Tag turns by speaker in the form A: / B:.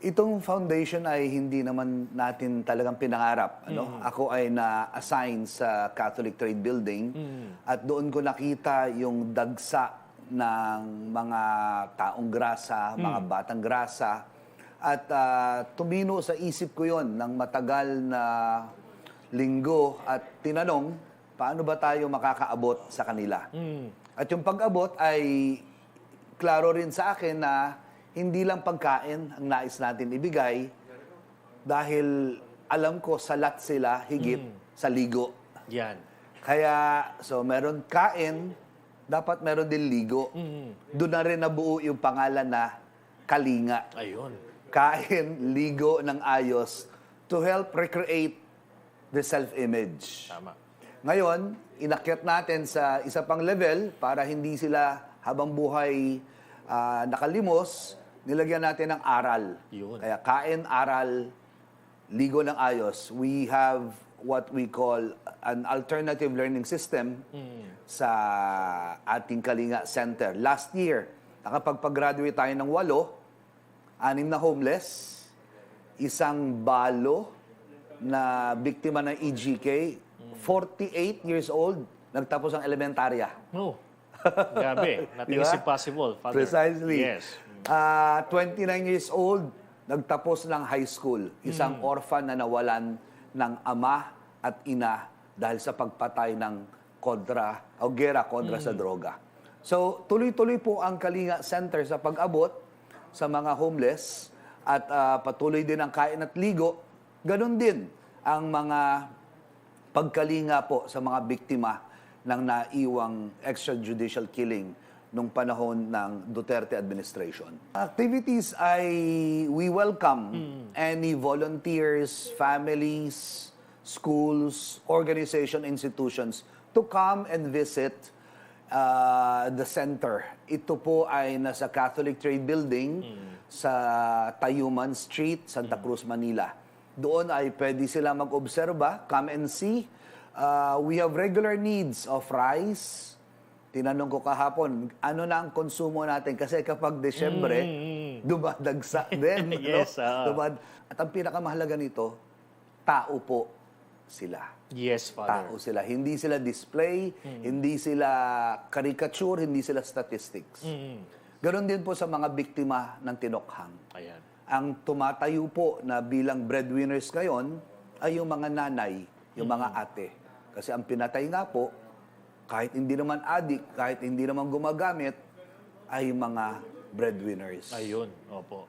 A: Itong foundation ay hindi naman natin talagang pinangarap. Ano? Ako ay na-assign sa Catholic Trade Building at doon ko nakita yung dagsa ng mga taong grasa, mga batang grasa. At ah, tumino sa isip ko yon ng matagal na linggo at tinanong, paano ba tayo makakaabot sa kanila? At yung pag-abot ay klaro rin sa akin na hindi lang pagkain ang nais natin ibigay dahil alam ko salat sila higit sa ligo.
B: Yan.
A: Kaya, so meron kain, dapat meron din ligo. Doon na rin nabuo yung pangalan na Kalinga.
B: Ayun.
A: Kain, ligo ng ayos to help recreate the self-image.
B: Tama.
A: Ngayon, inakyat natin sa isa pang level para hindi sila habang buhay ah, nakalimos, nilagyan natin ng aral.
B: Yun.
A: Kaya kain, aral, ligo ng ayos. We have what we call an alternative learning system sa ating Kalinga Center. Last year, nakapagpag-graduate tayo ng walo, anim na homeless, isang balo na biktima ng EGK, 48 years old, nagtapos ang elementarya.
B: No. Grabe. Nothing is impossible, Father.
A: Precisely.
B: Yes.
A: Ah, 29 years old, nagtapos ng high school. Isang orphan na nawalan ng ama at ina dahil sa pagpatay ng kontra, o gera kontra sa droga. So, tuloy-tuloy po ang Kalinga Center sa pag-abot sa mga homeless at ah, patuloy din ang kain at ligo. Ganon din ang mga pagkalinga po sa mga biktima ng naiwang extrajudicial killing nung panahon ng Duterte administration. Activities ay we welcome any volunteers, families, schools, organization, institutions to come and visit uh, the center. Ito po ay nasa Catholic Trade Building sa Tayuman Street, Santa Cruz, Manila. Doon ay pwede sila mag-obserba, come and see. Uh, we have regular needs of rice. Tinanong ko kahapon, ano na ang konsumo natin? Kasi kapag Desyembre, dumadagsa din.
B: Yes, ah.
A: Dumad- At ang pinakamahalaga nito, tao po sila
B: Yes, Father.
A: tao sila. Hindi sila display, hindi sila caricature, hindi sila statistics. Ganon din po sa mga biktima ng tinokhang.
B: Ayan.
A: Ang tumatayo po na bilang breadwinners ngayon ay yung mga nanay, yung mga ate. Kasi ang pinatay nga po, kahit hindi naman adik, kahit hindi naman gumagamit, ay mga breadwinners.
B: Ayun. Opo.